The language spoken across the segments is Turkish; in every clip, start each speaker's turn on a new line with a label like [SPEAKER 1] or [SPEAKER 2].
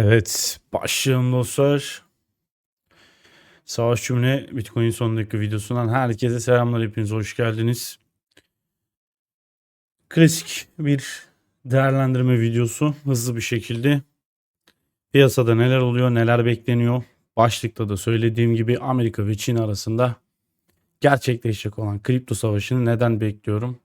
[SPEAKER 1] Evet, başlayalım dostlar. Savaş Cümle Bitcoin son dakika videosundan herkese selamlar. Hepiniz hoş geldiniz. Klasik bir değerlendirme videosu. Hızlı bir şekilde piyasada neler oluyor, neler bekleniyor. Başlıkta da söylediğim gibi Amerika ve Çin arasında gerçekleşecek olan kripto savaşını neden bekliyorum?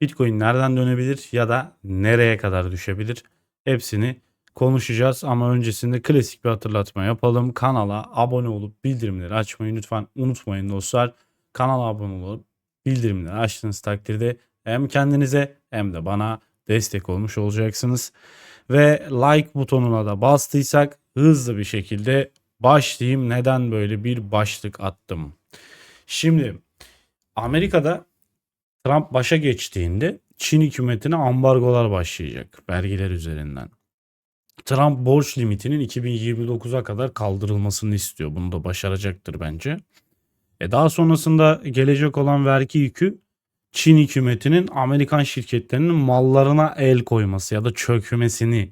[SPEAKER 1] Bitcoin nereden dönebilir ya da nereye kadar düşebilir? Hepsini konuşacağız ama öncesinde klasik bir hatırlatma yapalım. Kanala abone olup bildirimleri açmayı lütfen unutmayın dostlar. Kanala abone olup bildirimleri açtığınız takdirde hem kendinize hem de bana destek olmuş olacaksınız. Ve like butonuna da bastıysak hızlı bir şekilde başlayayım. Neden böyle bir başlık attım? Şimdi Amerika'da Trump başa geçtiğinde Çin hükümetine ambargolar başlayacak vergiler üzerinden. Trump borç limitinin 2029'a kadar kaldırılmasını istiyor. Bunu da başaracaktır bence. E daha sonrasında gelecek olan vergi yükü Çin hükümetinin Amerikan şirketlerinin mallarına el koyması ya da çökmesini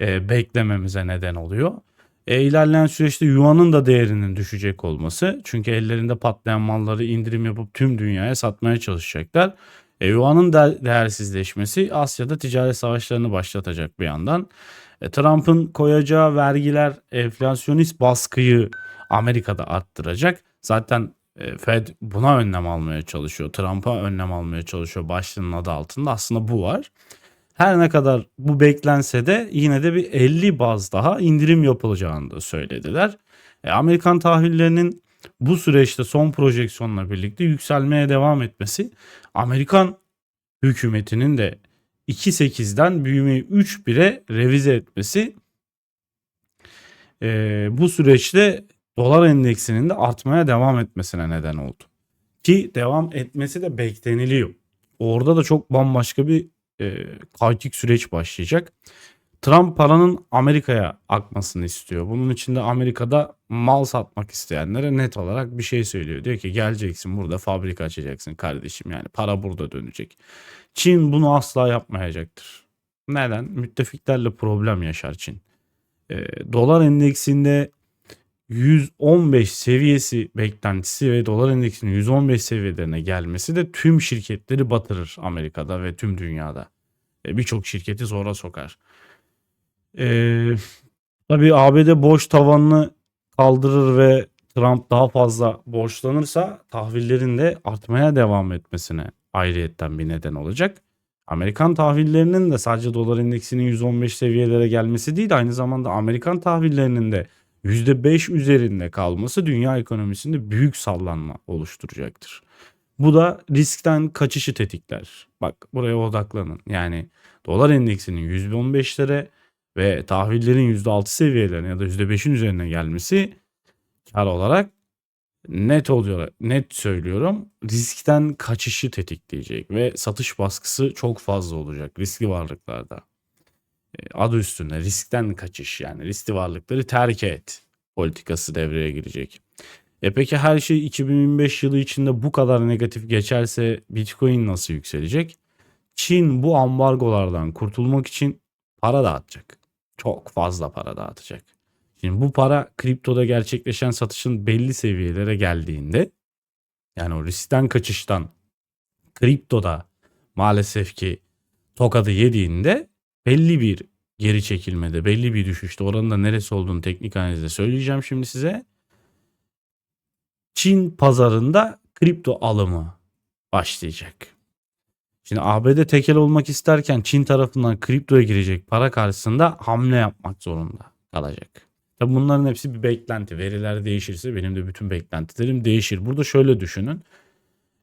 [SPEAKER 1] e, beklememize neden oluyor. E, ilerleyen süreçte yuanın da değerinin düşecek olması. Çünkü ellerinde patlayan malları indirim yapıp tüm dünyaya satmaya çalışacaklar. E, yuanın de- değersizleşmesi Asya'da ticaret savaşlarını başlatacak bir yandan. E, Trump'ın koyacağı vergiler enflasyonist baskıyı Amerika'da arttıracak. Zaten e, Fed buna önlem almaya çalışıyor. Trump'a önlem almaya çalışıyor başlığının adı altında. Aslında bu var. Her ne kadar bu beklense de yine de bir 50 baz daha indirim yapılacağını da söylediler. E, Amerikan tahvillerinin bu süreçte son projeksiyonla birlikte yükselmeye devam etmesi Amerikan hükümetinin de 2.8'den büyümeyi 3.1'e revize etmesi e, bu süreçte dolar endeksinin de artmaya devam etmesine neden oldu. Ki devam etmesi de bekleniliyor. Orada da çok bambaşka bir e, kaotik süreç başlayacak. Trump paranın Amerika'ya akmasını istiyor. Bunun için de Amerika'da mal satmak isteyenlere net olarak bir şey söylüyor. Diyor ki geleceksin burada fabrika açacaksın kardeşim yani para burada dönecek. Çin bunu asla yapmayacaktır. Neden? Müttefiklerle problem yaşar Çin. E, dolar endeksinde 115 seviyesi beklentisi ve dolar endeksinin 115 seviyelerine gelmesi de tüm şirketleri batırır Amerika'da ve tüm dünyada. E, Birçok şirketi zora sokar. E, tabii ABD borç tavanını kaldırır ve Trump daha fazla borçlanırsa tahvillerin de artmaya devam etmesine ayrıyetten bir neden olacak. Amerikan tahvillerinin de sadece dolar endeksinin 115 seviyelere gelmesi değil aynı zamanda Amerikan tahvillerinin de %5 üzerinde kalması dünya ekonomisinde büyük sallanma oluşturacaktır. Bu da riskten kaçışı tetikler. Bak buraya odaklanın. Yani dolar endeksinin %15'lere ve tahvillerin %6 seviyelerine ya da %5'in üzerine gelmesi kar olarak net oluyor. Net söylüyorum. Riskten kaçışı tetikleyecek ve satış baskısı çok fazla olacak riskli varlıklarda. E, Adı üstünde riskten kaçış yani riskli varlıkları terk et politikası devreye girecek. E peki her şey 2025 yılı içinde bu kadar negatif geçerse Bitcoin nasıl yükselecek? Çin bu ambargolardan kurtulmak için para dağıtacak. Çok fazla para dağıtacak. Şimdi bu para kriptoda gerçekleşen satışın belli seviyelere geldiğinde yani o riskten kaçıştan kriptoda maalesef ki tokadı yediğinde belli bir geri çekilmede, belli bir düşüşte oranın da neresi olduğunu teknik analizde söyleyeceğim şimdi size. Çin pazarında kripto alımı başlayacak. Şimdi ABD tekel olmak isterken Çin tarafından kriptoya girecek para karşısında hamle yapmak zorunda kalacak. Tabi bunların hepsi bir beklenti. Veriler değişirse benim de bütün beklentilerim değişir. Burada şöyle düşünün.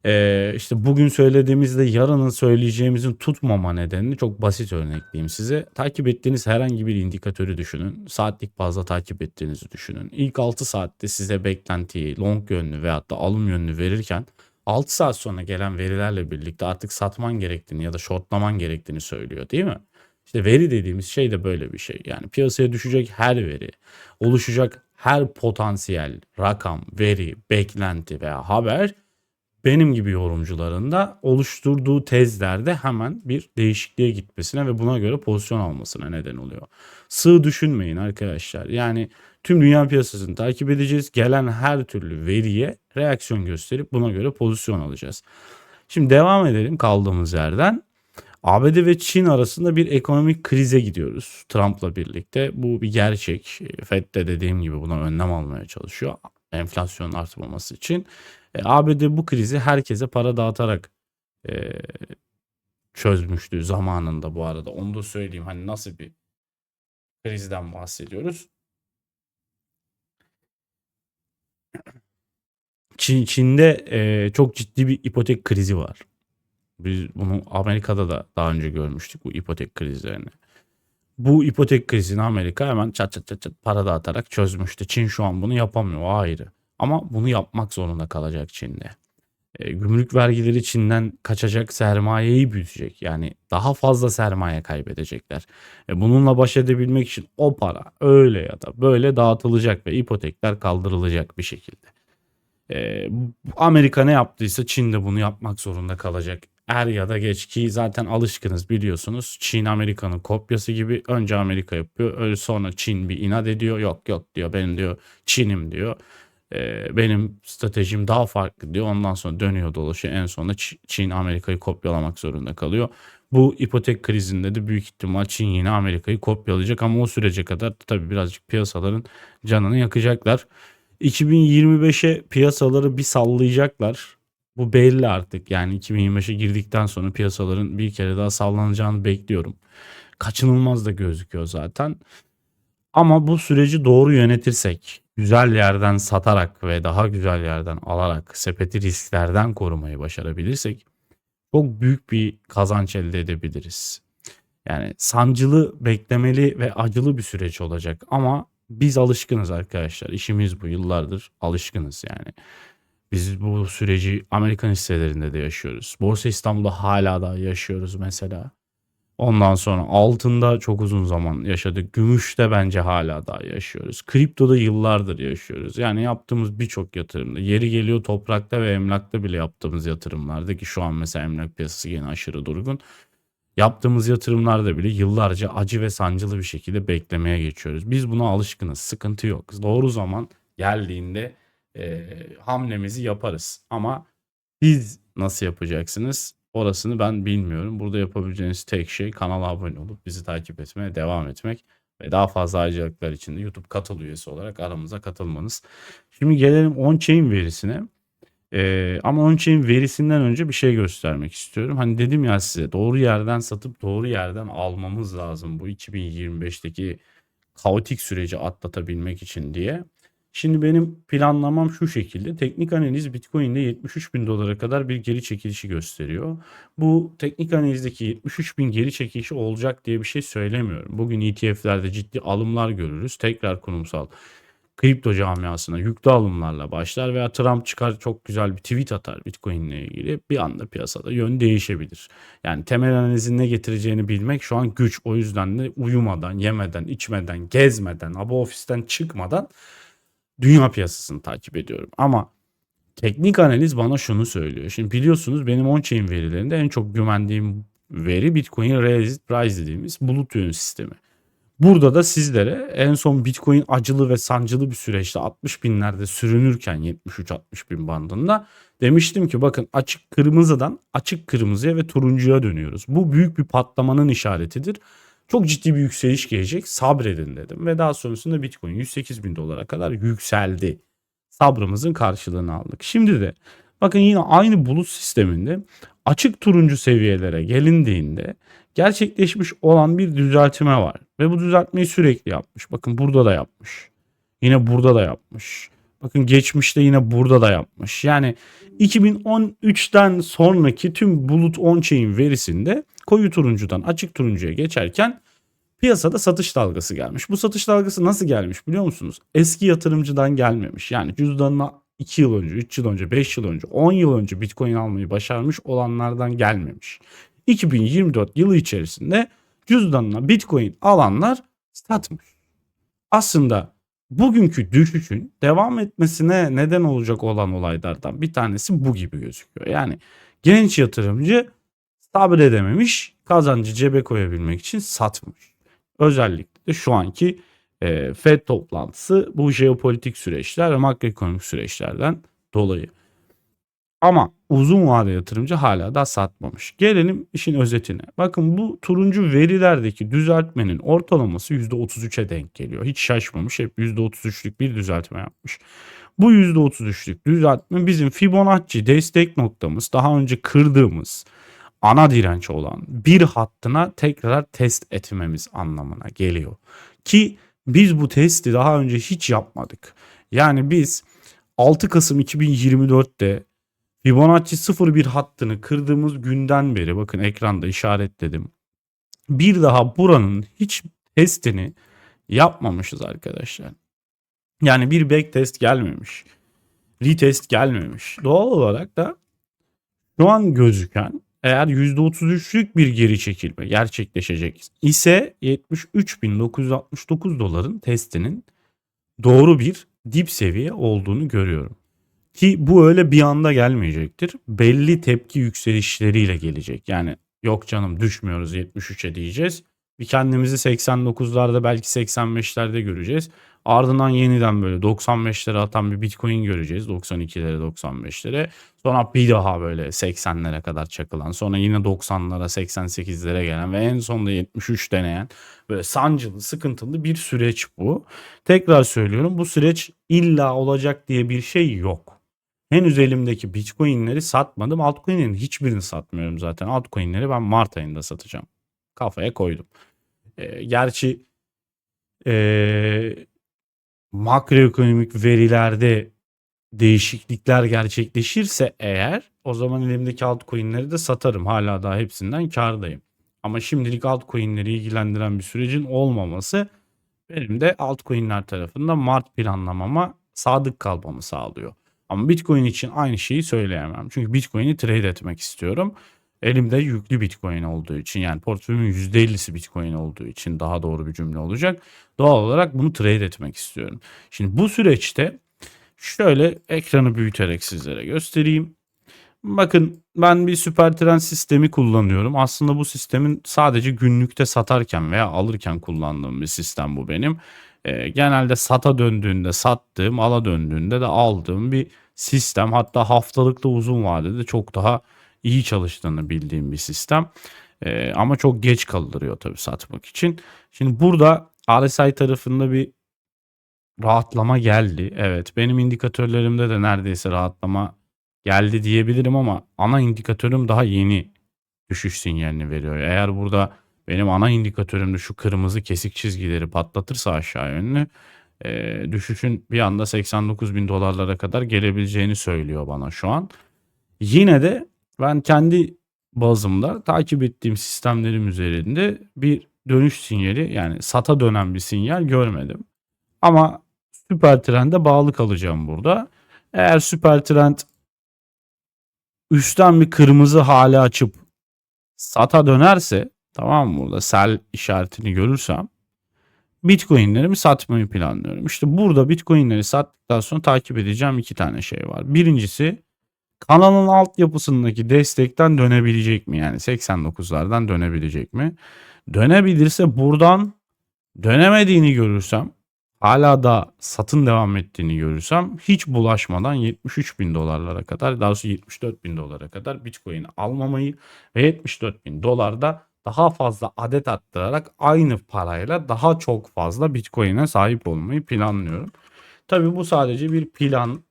[SPEAKER 1] Ee, işte bugün söylediğimizde yarının söyleyeceğimizin tutmama nedenini çok basit örnekleyeyim size. Takip ettiğiniz herhangi bir indikatörü düşünün. Saatlik bazda takip ettiğinizi düşünün. İlk 6 saatte size beklentiyi long yönlü veyahut da alım yönlü verirken 6 saat sonra gelen verilerle birlikte artık satman gerektiğini ya da shortlaman gerektiğini söylüyor değil mi? İşte veri dediğimiz şey de böyle bir şey. Yani piyasaya düşecek her veri, oluşacak her potansiyel rakam, veri, beklenti veya haber benim gibi yorumcuların da oluşturduğu tezlerde hemen bir değişikliğe gitmesine ve buna göre pozisyon almasına neden oluyor. Sığ düşünmeyin arkadaşlar. Yani tüm dünya piyasasını takip edeceğiz. Gelen her türlü veriye reaksiyon gösterip buna göre pozisyon alacağız. Şimdi devam edelim kaldığımız yerden. ABD ve Çin arasında bir ekonomik krize gidiyoruz Trump'la birlikte. Bu bir gerçek. FED de dediğim gibi buna önlem almaya çalışıyor enflasyonun artmaması için. E, ABD bu krizi herkese para dağıtarak e, çözmüştü zamanında bu arada. Onu da söyleyeyim. Hani nasıl bir krizden bahsediyoruz. Çin, Çin'de e, çok ciddi bir ipotek krizi var. Biz bunu Amerika'da da daha önce görmüştük bu ipotek krizlerini. Bu ipotek krizini Amerika hemen çat çat çat, çat para dağıtarak çözmüştü. Çin şu an bunu yapamıyor ayrı. Ama bunu yapmak zorunda kalacak Çin'de. E, gümrük vergileri Çin'den kaçacak sermayeyi büyütecek. Yani daha fazla sermaye kaybedecekler. E, bununla baş edebilmek için o para öyle ya da böyle dağıtılacak ve ipotekler kaldırılacak bir şekilde. E, Amerika ne yaptıysa Çin de bunu yapmak zorunda kalacak. Er ya da geç ki zaten alışkınız biliyorsunuz. Çin Amerika'nın kopyası gibi önce Amerika yapıyor. Öyle sonra Çin bir inat ediyor. Yok yok diyor benim diyor Çin'im diyor. Ee, benim stratejim daha farklı diyor. Ondan sonra dönüyor dolaşıyor. En sonunda Çin Amerika'yı kopyalamak zorunda kalıyor. Bu ipotek krizinde de büyük ihtimal Çin yine Amerika'yı kopyalayacak ama o sürece kadar tabii birazcık piyasaların canını yakacaklar. 2025'e piyasaları bir sallayacaklar. Bu belli artık. Yani 2025'e girdikten sonra piyasaların bir kere daha sallanacağını bekliyorum. Kaçınılmaz da gözüküyor zaten. Ama bu süreci doğru yönetirsek, güzel yerden satarak ve daha güzel yerden alarak sepeti risklerden korumayı başarabilirsek çok büyük bir kazanç elde edebiliriz. Yani sancılı, beklemeli ve acılı bir süreç olacak ama biz alışkınız arkadaşlar. İşimiz bu. Yıllardır alışkınız yani. Biz bu süreci Amerikan hisselerinde de yaşıyoruz. Borsa İstanbul'da hala da yaşıyoruz mesela. Ondan sonra altında çok uzun zaman yaşadık. Gümüşte bence hala daha yaşıyoruz. Kriptoda yıllardır yaşıyoruz. Yani yaptığımız birçok yatırımda yeri geliyor toprakta ve emlakta bile yaptığımız yatırımlarda ki şu an mesela emlak piyasası yine aşırı durgun. Yaptığımız yatırımlarda bile yıllarca acı ve sancılı bir şekilde beklemeye geçiyoruz. Biz buna alışkınız. Sıkıntı yok. Doğru zaman geldiğinde e, hamlemizi yaparız. Ama siz nasıl yapacaksınız? Orasını ben bilmiyorum. Burada yapabileceğiniz tek şey kanala abone olup bizi takip etmeye devam etmek ve daha fazla ayrıcalıklar için de YouTube katıl üyesi olarak aramıza katılmanız. Şimdi gelelim on-chain verisine. Ee, ama on-chain verisinden önce bir şey göstermek istiyorum. Hani dedim ya size doğru yerden satıp doğru yerden almamız lazım bu 2025'teki kaotik süreci atlatabilmek için diye. Şimdi benim planlamam şu şekilde. Teknik analiz Bitcoin'de 73 bin dolara kadar bir geri çekilişi gösteriyor. Bu teknik analizdeki 73 bin geri çekilişi olacak diye bir şey söylemiyorum. Bugün ETF'lerde ciddi alımlar görürüz. Tekrar kurumsal kripto camiasına yüklü alımlarla başlar veya Trump çıkar çok güzel bir tweet atar Bitcoin ile ilgili bir anda piyasada yön değişebilir. Yani temel analizin ne getireceğini bilmek şu an güç. O yüzden de uyumadan, yemeden, içmeden, gezmeden, abo ofisten çıkmadan dünya piyasasını takip ediyorum. Ama teknik analiz bana şunu söylüyor. Şimdi biliyorsunuz benim on-chain verilerinde en çok güvendiğim veri Bitcoin Resist Price dediğimiz bulut yönü sistemi. Burada da sizlere en son Bitcoin acılı ve sancılı bir süreçte 60 binlerde sürünürken 73-60 bin bandında demiştim ki bakın açık kırmızıdan açık kırmızıya ve turuncuya dönüyoruz. Bu büyük bir patlamanın işaretidir. Çok ciddi bir yükseliş gelecek sabredin dedim ve daha sonrasında Bitcoin 108 bin dolara kadar yükseldi. Sabrımızın karşılığını aldık. Şimdi de bakın yine aynı bulut sisteminde açık turuncu seviyelere gelindiğinde gerçekleşmiş olan bir düzeltme var. Ve bu düzeltmeyi sürekli yapmış. Bakın burada da yapmış. Yine burada da yapmış. Bakın geçmişte yine burada da yapmış. Yani 2013'ten sonraki tüm bulut on-chain verisinde koyu turuncudan açık turuncuya geçerken piyasada satış dalgası gelmiş. Bu satış dalgası nasıl gelmiş biliyor musunuz? Eski yatırımcıdan gelmemiş. Yani cüzdanına 2 yıl önce, 3 yıl önce, 5 yıl önce, 10 yıl önce Bitcoin almayı başarmış olanlardan gelmemiş. 2024 yılı içerisinde cüzdanına Bitcoin alanlar satmış. Aslında bugünkü düşüşün devam etmesine neden olacak olan olaylardan bir tanesi bu gibi gözüküyor. Yani genç yatırımcı sabredememiş, kazancı cebe koyabilmek için satmış. Özellikle de şu anki e, FED toplantısı bu jeopolitik süreçler ve makroekonomik süreçlerden dolayı. Ama uzun vade yatırımcı hala da satmamış. Gelelim işin özetine. Bakın bu turuncu verilerdeki düzeltmenin ortalaması %33'e denk geliyor. Hiç şaşmamış. Hep %33'lük bir düzeltme yapmış. Bu %33'lük düzeltme bizim Fibonacci destek noktamız daha önce kırdığımız ana direnç olan bir hattına tekrar test etmemiz anlamına geliyor. Ki biz bu testi daha önce hiç yapmadık. Yani biz 6 Kasım 2024'te Fibonacci 01 hattını kırdığımız günden beri bakın ekranda işaretledim. Bir daha buranın hiç testini yapmamışız arkadaşlar. Yani bir back test gelmemiş. Retest gelmemiş. Doğal olarak da şu an gözüken eğer %33'lük bir geri çekilme gerçekleşecek ise 73.969 doların testinin doğru bir dip seviye olduğunu görüyorum. Ki bu öyle bir anda gelmeyecektir. Belli tepki yükselişleriyle gelecek. Yani yok canım düşmüyoruz 73'e diyeceğiz. Bir kendimizi 89'larda belki 85'lerde göreceğiz. Ardından yeniden böyle 95'lere atan bir Bitcoin göreceğiz. 92'lere 95'lere. Sonra bir daha böyle 80'lere kadar çakılan. Sonra yine 90'lara 88'lere gelen ve en sonunda 73 deneyen böyle sancılı sıkıntılı bir süreç bu. Tekrar söylüyorum bu süreç illa olacak diye bir şey yok. Henüz elimdeki Bitcoin'leri satmadım. Altcoin'lerin hiçbirini satmıyorum zaten. Altcoin'leri ben Mart ayında satacağım. Kafaya koydum. E, gerçi e, makroekonomik verilerde değişiklikler gerçekleşirse eğer o zaman elimdeki altcoin'leri de satarım. Hala daha hepsinden kardayım. Ama şimdilik altcoin'leri ilgilendiren bir sürecin olmaması benim de altcoin'ler tarafında Mart planlamama sadık kalmamı sağlıyor. Ama Bitcoin için aynı şeyi söyleyemem. Çünkü Bitcoin'i trade etmek istiyorum. Elimde yüklü Bitcoin olduğu için yani portföyümün %50'si Bitcoin olduğu için daha doğru bir cümle olacak. Doğal olarak bunu trade etmek istiyorum. Şimdi bu süreçte şöyle ekranı büyüterek sizlere göstereyim. Bakın ben bir süper trend sistemi kullanıyorum. Aslında bu sistemin sadece günlükte satarken veya alırken kullandığım bir sistem bu benim. Ee, genelde sata döndüğünde sattığım, ala döndüğünde de aldığım bir sistem. Hatta haftalıkta uzun vadede çok daha iyi çalıştığını bildiğim bir sistem. Ee, ama çok geç kaldırıyor tabii satmak için. Şimdi burada RSI tarafında bir rahatlama geldi. Evet benim indikatörlerimde de neredeyse rahatlama geldi diyebilirim ama ana indikatörüm daha yeni düşüş sinyalini veriyor. Eğer burada benim ana indikatörümde şu kırmızı kesik çizgileri patlatırsa aşağı yönlü e, düşüşün bir anda 89 bin dolarlara kadar gelebileceğini söylüyor bana şu an. Yine de ben kendi bazımda takip ettiğim sistemlerim üzerinde bir dönüş sinyali yani sata dönen bir sinyal görmedim. Ama süper trende bağlı kalacağım burada. Eğer süper trend üstten bir kırmızı hale açıp sata dönerse tamam burada sell işaretini görürsem Bitcoin'lerimi satmayı planlıyorum. İşte burada Bitcoin'leri sattıktan sonra takip edeceğim iki tane şey var. Birincisi kanalın altyapısındaki destekten dönebilecek mi? Yani 89'lardan dönebilecek mi? Dönebilirse buradan dönemediğini görürsem hala da satın devam ettiğini görürsem hiç bulaşmadan 73 bin dolarlara kadar daha doğrusu 74 bin dolara kadar Bitcoin almamayı ve 74 bin dolarda daha fazla adet attırarak aynı parayla daha çok fazla Bitcoin'e sahip olmayı planlıyorum. Tabii bu sadece bir plan,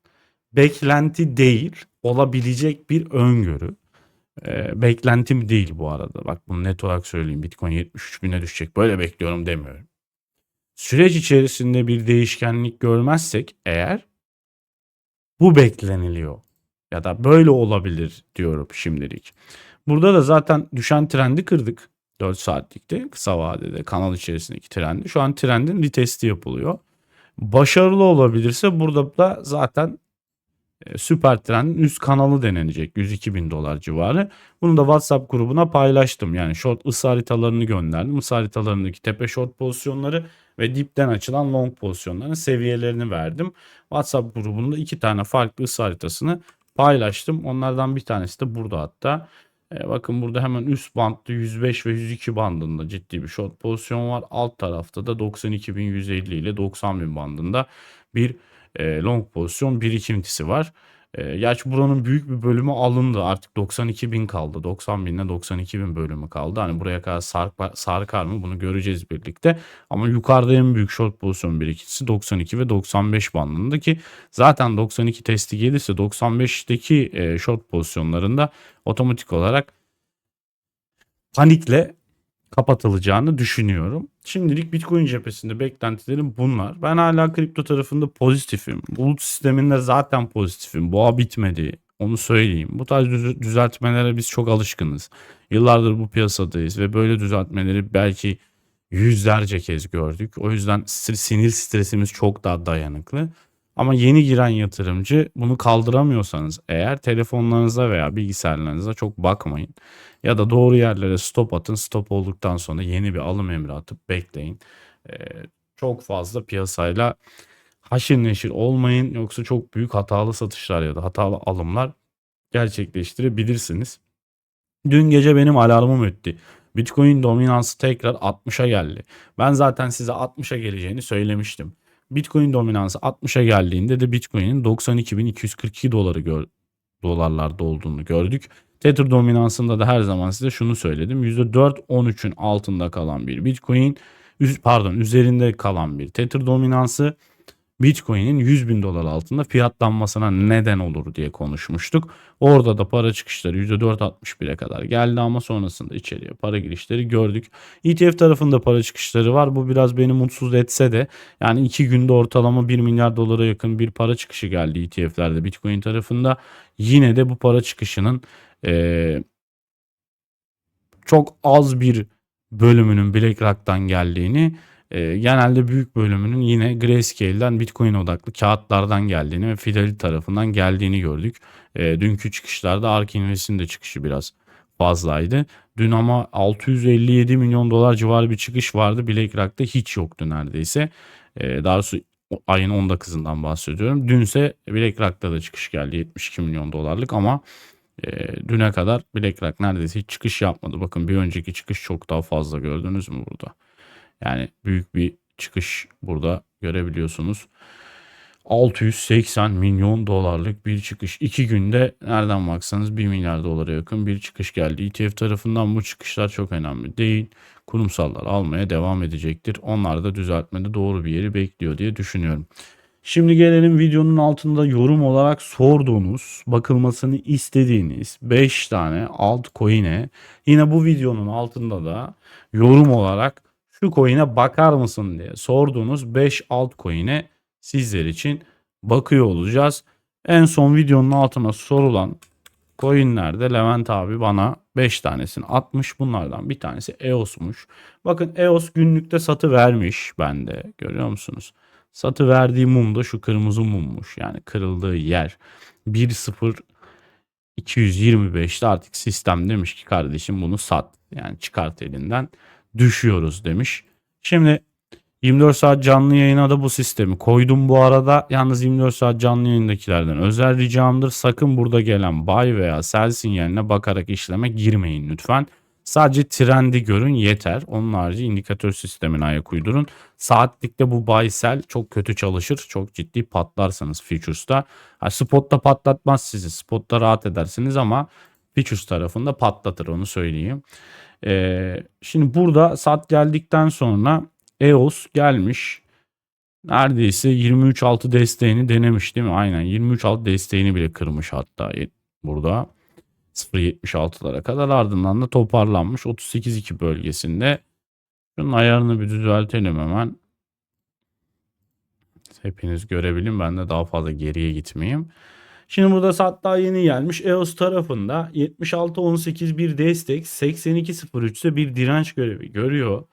[SPEAKER 1] beklenti değil, olabilecek bir öngörü. E, beklentim değil bu arada. Bak bunu net olarak söyleyeyim. Bitcoin 73 bine düşecek. Böyle bekliyorum demiyorum. Süreç içerisinde bir değişkenlik görmezsek eğer bu bekleniliyor ya da böyle olabilir diyorum şimdilik. Burada da zaten düşen trendi kırdık. 4 saatlikte kısa vadede kanal içerisindeki trendi. Şu an trendin retesti yapılıyor. Başarılı olabilirse burada da zaten e, süper trendin üst kanalı denenecek 102 bin dolar civarı. Bunu da WhatsApp grubuna paylaştım. Yani short ısı haritalarını gönderdim. Isı haritalarındaki tepe short pozisyonları ve dipten açılan long pozisyonların seviyelerini verdim. WhatsApp grubunda iki tane farklı ısı haritasını paylaştım. Onlardan bir tanesi de burada hatta. E, bakın burada hemen üst bantta 105 ve 102 bandında ciddi bir short pozisyon var. Alt tarafta da 92.150 ile 90.000 bandında bir e, long pozisyon birikintisi var. E, gerçi buranın büyük bir bölümü alındı. Artık 92.000 kaldı. 90.000 ile 92.000 bölümü kaldı. Hani buraya kadar sarkar, sarkar mı bunu göreceğiz birlikte. Ama yukarıda en büyük short pozisyon birikintisi 92 ve 95 bandında ki zaten 92 testi gelirse 95'teki e, short pozisyonlarında otomatik olarak panikle kapatılacağını düşünüyorum. Şimdilik Bitcoin cephesinde beklentilerim bunlar. Ben hala kripto tarafında pozitifim. Bulut sisteminde zaten pozitifim. Boğa bitmedi. Onu söyleyeyim. Bu tarz düz- düzeltmelere biz çok alışkınız. Yıllardır bu piyasadayız ve böyle düzeltmeleri belki yüzlerce kez gördük. O yüzden sinir stresimiz çok daha dayanıklı. Ama yeni giren yatırımcı bunu kaldıramıyorsanız eğer telefonlarınıza veya bilgisayarlarınıza çok bakmayın. Ya da doğru yerlere stop atın. Stop olduktan sonra yeni bir alım emri atıp bekleyin. Ee, çok fazla piyasayla haşir neşir olmayın. Yoksa çok büyük hatalı satışlar ya da hatalı alımlar gerçekleştirebilirsiniz. Dün gece benim alarmım öttü. Bitcoin dominansı tekrar 60'a geldi. Ben zaten size 60'a geleceğini söylemiştim. Bitcoin dominansı 60'a geldiğinde de Bitcoin'in 92.242 doları gör, dolarlarda olduğunu gördük. Tether dominansında da her zaman size şunu söyledim. %4-13'ün altında kalan bir Bitcoin, pardon üzerinde kalan bir Tether dominansı Bitcoin'in 100 bin dolar altında fiyatlanmasına neden olur diye konuşmuştuk. Orada da para çıkışları %4.61'e kadar geldi ama sonrasında içeriye para girişleri gördük. ETF tarafında para çıkışları var. Bu biraz beni mutsuz etse de yani 2 günde ortalama 1 milyar dolara yakın bir para çıkışı geldi ETF'lerde Bitcoin tarafında. Yine de bu para çıkışının eee, çok az bir bölümünün BlackRock'tan geldiğini e, genelde büyük bölümünün yine Grayscale'den Bitcoin odaklı kağıtlardan geldiğini ve Fidelity tarafından geldiğini gördük. E, dünkü çıkışlarda ARK Invest'in de çıkışı biraz fazlaydı. Dün ama 657 milyon dolar civarı bir çıkış vardı. BlackRock'ta hiç yoktu neredeyse. E, daha doğrusu ayın 19'ından bahsediyorum. Dünse BlackRock'ta da çıkış geldi 72 milyon dolarlık ama e, düne kadar BlackRock neredeyse hiç çıkış yapmadı. Bakın bir önceki çıkış çok daha fazla gördünüz mü burada? Yani büyük bir çıkış burada görebiliyorsunuz. 680 milyon dolarlık bir çıkış. 2 günde nereden baksanız 1 milyar dolara yakın bir çıkış geldi. ETF tarafından bu çıkışlar çok önemli değil. Kurumsallar almaya devam edecektir. Onlar da düzeltmede doğru bir yeri bekliyor diye düşünüyorum. Şimdi gelelim videonun altında yorum olarak sorduğunuz, bakılmasını istediğiniz 5 tane altcoin'e. Yine bu videonun altında da yorum olarak şu coin'e bakar mısın diye sorduğunuz 5 altcoin'e sizler için bakıyor olacağız. En son videonun altına sorulan coin'lerde Levent abi bana 5 tanesini atmış. Bunlardan bir tanesi EOS'muş. Bakın EOS günlükte satı vermiş bende. Görüyor musunuz? Satı verdiği mum da şu kırmızı mummuş. Yani kırıldığı yer. 1.0 225'te artık sistem demiş ki kardeşim bunu sat. Yani çıkart elinden düşüyoruz demiş. Şimdi 24 saat canlı yayına da bu sistemi koydum bu arada. Yalnız 24 saat canlı yayındakilerden özel ricamdır. Sakın burada gelen buy veya sell sinyaline bakarak işleme girmeyin lütfen. Sadece trendi görün yeter. Onun harici indikatör sistemine ayak uydurun. Saatlikte bu buy sell çok kötü çalışır. Çok ciddi patlarsanız futures'ta. Ha, spotta patlatmaz sizi. Spotta rahat edersiniz ama futures tarafında patlatır onu söyleyeyim. Ee, şimdi burada sat geldikten sonra EOS gelmiş. Neredeyse 23.6 desteğini denemiş değil mi? Aynen 23.6 desteğini bile kırmış hatta burada. 0.76'lara kadar ardından da toparlanmış 38.2 bölgesinde. Şunun ayarını bir düzeltelim hemen. Hepiniz görebilin ben de daha fazla geriye gitmeyeyim. Şimdi burada sat daha yeni gelmiş. EOS tarafında 76.18 bir destek 82.03 ise bir direnç görevi görüyor.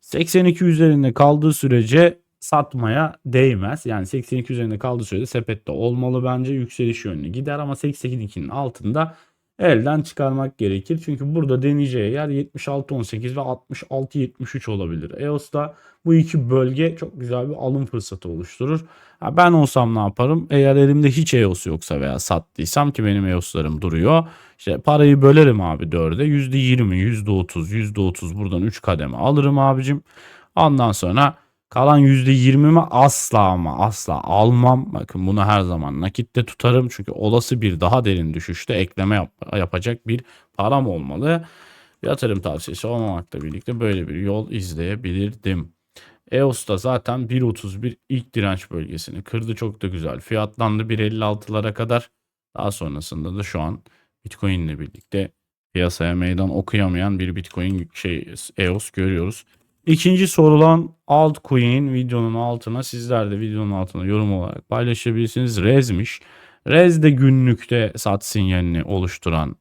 [SPEAKER 1] 82 üzerinde kaldığı sürece satmaya değmez. Yani 82 üzerinde kaldığı sürece sepette olmalı bence yükseliş yönlü gider ama 82'nin altında elden çıkarmak gerekir. Çünkü burada deneyeceği yer 76-18 ve 66-73 olabilir. EOS'ta bu iki bölge çok güzel bir alım fırsatı oluşturur. Ha, ben olsam ne yaparım? Eğer elimde hiç EOS yoksa veya sattıysam ki benim EOS'larım duruyor. İşte parayı bölerim abi 4'e. %20, %30, %30 buradan 3 kademe alırım abicim. Ondan sonra kalan %20'mi asla ama asla almam. Bakın bunu her zaman nakitte tutarım. Çünkü olası bir daha derin düşüşte ekleme yap yapacak bir param olmalı. Yatırım tavsiyesi olmamakla birlikte böyle bir yol izleyebilirdim. EOS'ta zaten 1.31 ilk direnç bölgesini kırdı. Çok da güzel fiyatlandı 1.56'lara kadar. Daha sonrasında da şu an Bitcoin ile birlikte piyasaya meydan okuyamayan bir Bitcoin şey EOS görüyoruz. İkinci sorulan altcoin videonun altına sizler de videonun altına yorum olarak paylaşabilirsiniz. Rez'miş. Rez de günlükte sat sinyalini oluşturan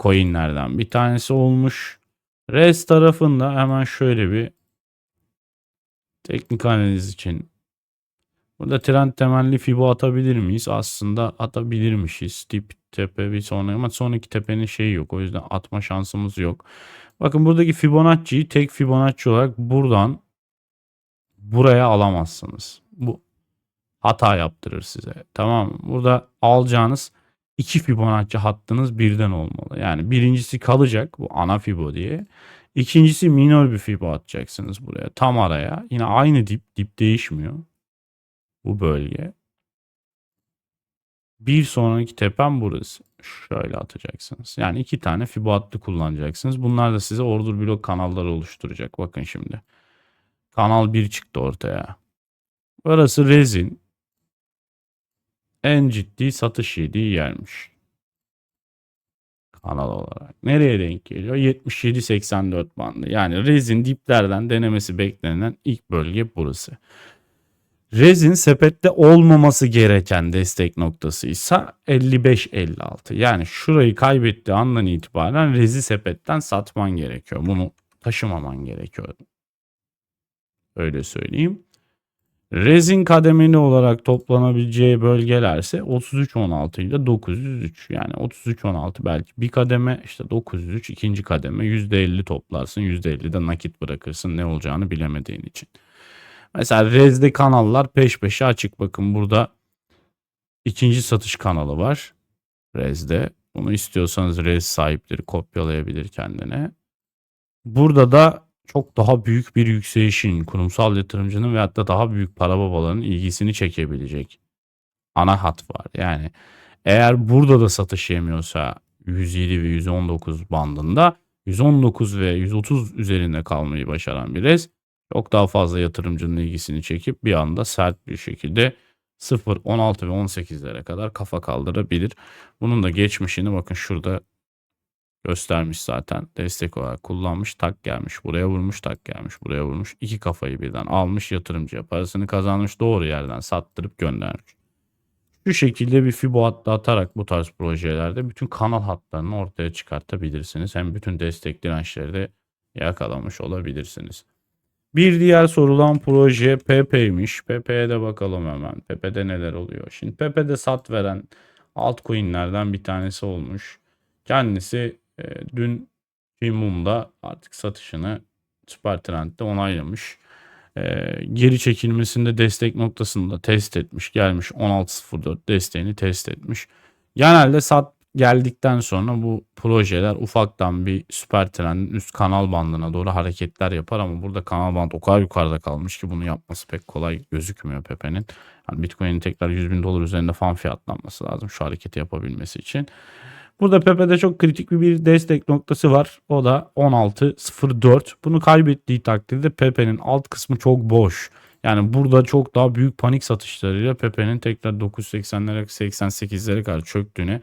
[SPEAKER 1] coinlerden bir tanesi olmuş. Rez tarafında hemen şöyle bir teknik analiz için burada trend temelli Fibo atabilir miyiz? Aslında atabilirmişiz. Dip tepe bir sonraki ama sonraki tepenin şeyi yok. O yüzden atma şansımız yok. Bakın buradaki Fibonacci'yi tek Fibonacci olarak buradan buraya alamazsınız. Bu hata yaptırır size. Tamam mı? Burada alacağınız iki Fibonacci hattınız birden olmalı. Yani birincisi kalacak bu ana Fibo diye. İkincisi minor bir Fibo atacaksınız buraya. Tam araya. Yine aynı dip. Dip değişmiyor. Bu bölge. Bir sonraki tepem burası. Şöyle atacaksınız. Yani iki tane Fibo hattı kullanacaksınız. Bunlar da size order blok kanalları oluşturacak. Bakın şimdi. Kanal 1 çıktı ortaya. Burası rezin. En ciddi satış yediği yermiş. Kanal olarak. Nereye denk geliyor? 77-84 bandı. Yani rezin diplerden denemesi beklenen ilk bölge burası. Rezin sepette olmaması gereken destek noktası ise 55-56. Yani şurayı kaybettiği andan itibaren rezi sepetten satman gerekiyor. Bunu taşımaman gerekiyor. Öyle söyleyeyim. Rezin kademeli olarak toplanabileceği bölgelerse 33-16 ile 903. Yani 33-16 belki bir kademe işte 903 ikinci kademe %50 toplarsın %50 de nakit bırakırsın ne olacağını bilemediğin için. Mesela Rez'de kanallar peş peşe açık. Bakın burada ikinci satış kanalı var. Rez'de. Bunu istiyorsanız Rez sahipleri kopyalayabilir kendine. Burada da çok daha büyük bir yükselişin, kurumsal yatırımcının ve hatta daha büyük para babalarının ilgisini çekebilecek ana hat var. Yani eğer burada da satış yemiyorsa 107 ve 119 bandında 119 ve 130 üzerinde kalmayı başaran bir rez çok daha fazla yatırımcının ilgisini çekip bir anda sert bir şekilde 0, 16 ve 18'lere kadar kafa kaldırabilir. Bunun da geçmişini bakın şurada göstermiş zaten. Destek olarak kullanmış. Tak gelmiş. Buraya vurmuş. Tak gelmiş. Buraya vurmuş. İki kafayı birden almış yatırımcıya. Parasını kazanmış. Doğru yerden sattırıp göndermiş. Şu şekilde bir fibo hattı atarak bu tarz projelerde bütün kanal hatlarını ortaya çıkartabilirsiniz. Hem bütün destek dirençleri de yakalamış olabilirsiniz. Bir diğer sorulan proje Pepe'ymiş. Pepe'ye de bakalım hemen. Pepe'de neler oluyor? Şimdi Pepe'de sat veren altcoin'lerden bir tanesi olmuş. Kendisi e, dün Mum'da artık satışını Süper Trend'de onaylamış. E, geri çekilmesinde destek noktasında test etmiş. Gelmiş 16.04 desteğini test etmiş. Genelde sat geldikten sonra bu projeler ufaktan bir süper trendin üst kanal bandına doğru hareketler yapar ama burada kanal band o kadar yukarıda kalmış ki bunu yapması pek kolay gözükmüyor Pepe'nin. Yani Bitcoin'in tekrar 100 bin dolar üzerinde fan fiyatlanması lazım şu hareketi yapabilmesi için. Burada Pepe'de çok kritik bir destek noktası var. O da 16.04. Bunu kaybettiği takdirde Pepe'nin alt kısmı çok boş. Yani burada çok daha büyük panik satışlarıyla Pepe'nin tekrar 980'lere 88'lere kadar çöktüğüne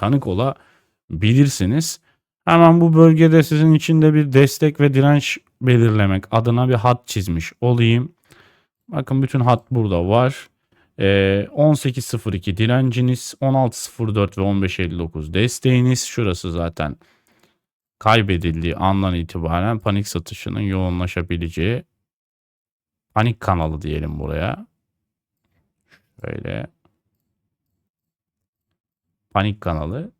[SPEAKER 1] tanık olabilirsiniz. Hemen bu bölgede sizin için de bir destek ve direnç belirlemek adına bir hat çizmiş olayım. Bakın bütün hat burada var. Ee, 18.02 direnciniz, 16.04 ve 15.59 desteğiniz. Şurası zaten kaybedildiği andan itibaren panik satışının yoğunlaşabileceği panik kanalı diyelim buraya. Şöyle panik kanalı.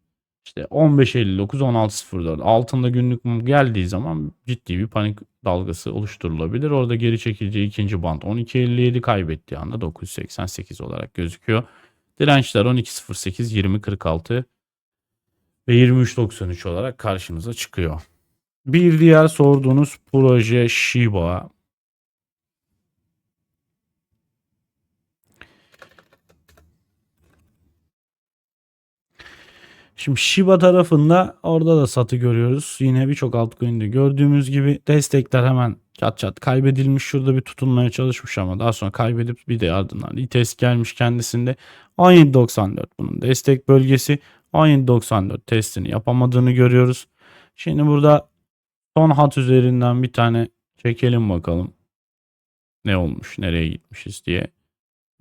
[SPEAKER 1] işte 15.59 16.04 altında günlük mum geldiği zaman ciddi bir panik dalgası oluşturulabilir. Orada geri çekileceği ikinci band 12.57 kaybettiği anda 988 olarak gözüküyor. Dirençler 12.08 20.46 ve 23.93 olarak karşınıza çıkıyor. Bir diğer sorduğunuz proje Shiba. Şimdi Shiba tarafında orada da satı görüyoruz. Yine birçok altcoin'de gördüğümüz gibi destekler hemen çat çat kaybedilmiş. Şurada bir tutunmaya çalışmış ama daha sonra kaybedip bir de ardından retest gelmiş kendisinde. 17.94 bunun destek bölgesi. 17.94 testini yapamadığını görüyoruz. Şimdi burada son hat üzerinden bir tane çekelim bakalım. Ne olmuş, nereye gitmişiz diye.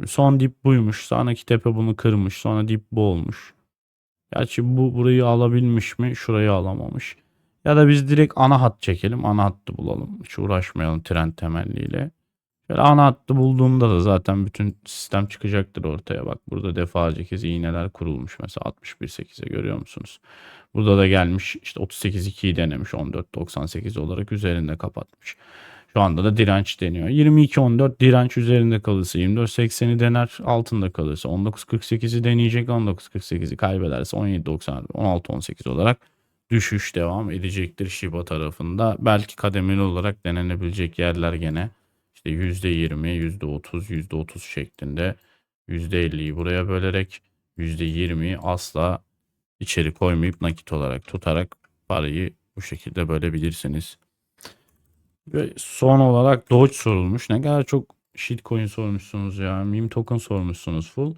[SPEAKER 1] Son dip buymuş. Sonraki tepe bunu kırmış. Sonra dip bu olmuş. Gerçi bu burayı alabilmiş mi? Şurayı alamamış. Ya da biz direkt ana hat çekelim. Ana hattı bulalım. Hiç uğraşmayalım trend temelliyle. Şöyle ana hattı bulduğumda da zaten bütün sistem çıkacaktır ortaya. Bak burada defalarca kez iğneler kurulmuş. Mesela 61.8'e görüyor musunuz? Burada da gelmiş işte 38.2'yi denemiş 14.98 olarak üzerinde kapatmış. Şu anda da direnç deniyor. 22.14 direnç üzerinde kalırsa 24.80'i dener. Altında kalırsa 19.48'i deneyecek. 19.48'i kaybederse 17.90 16.18 olarak düşüş devam edecektir Shiba tarafında. Belki kademeli olarak denenebilecek yerler gene işte %20, %30, %30 şeklinde %50'yi buraya bölerek %20'yi asla içeri koymayıp nakit olarak tutarak parayı bu şekilde bölebilirsiniz. Ve son olarak Doge sorulmuş. Ne kadar çok shitcoin sormuşsunuz ya. Meme token sormuşsunuz full.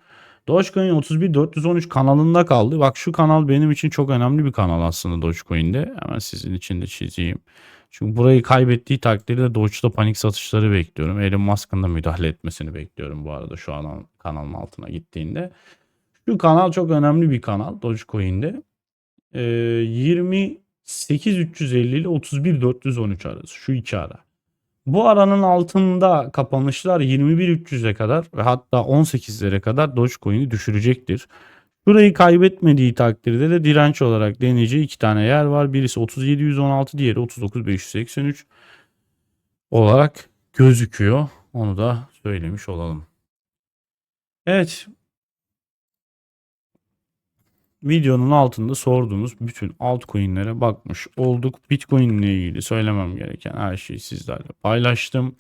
[SPEAKER 1] Dogecoin 31413 kanalında kaldı. Bak şu kanal benim için çok önemli bir kanal aslında Dogecoin'de. Hemen sizin için de çizeyim. Çünkü burayı kaybettiği takdirde Doge'da panik satışları bekliyorum. Elon Musk'ın da müdahale etmesini bekliyorum bu arada şu an kanalın altına gittiğinde. Şu kanal çok önemli bir kanal Dogecoin'de. Ee, 28350 ile 31413 arası şu iki ara. Bu aranın altında kapanışlar 21300'e kadar ve hatta 18'lere kadar Dogecoin'i düşürecektir. Burayı kaybetmediği takdirde de direnç olarak deneyeceği iki tane yer var. Birisi 3716, diğeri 39583 olarak gözüküyor. Onu da söylemiş olalım. Evet. Videonun altında sorduğunuz bütün altcoin'lere bakmış olduk. Bitcoin ile ilgili söylemem gereken her şeyi sizlerle paylaştım.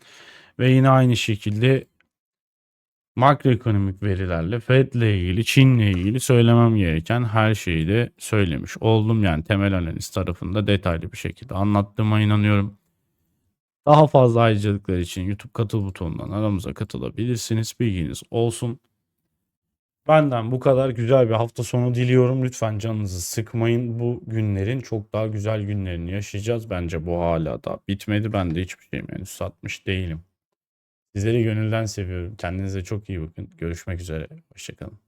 [SPEAKER 1] Ve yine aynı şekilde makroekonomik verilerle, Fed ile ilgili, Çin ile ilgili söylemem gereken her şeyi de söylemiş oldum. Yani temel analiz tarafında detaylı bir şekilde anlattığıma inanıyorum. Daha fazla ayrıcalıklar için YouTube katıl butonundan aramıza katılabilirsiniz. Bilginiz olsun. Benden bu kadar güzel bir hafta sonu diliyorum. Lütfen canınızı sıkmayın. Bu günlerin çok daha güzel günlerini yaşayacağız. Bence bu hala da bitmedi. Ben de hiçbir şeyim henüz satmış değilim. Sizleri gönülden seviyorum. Kendinize çok iyi bakın. Görüşmek üzere. Hoşçakalın.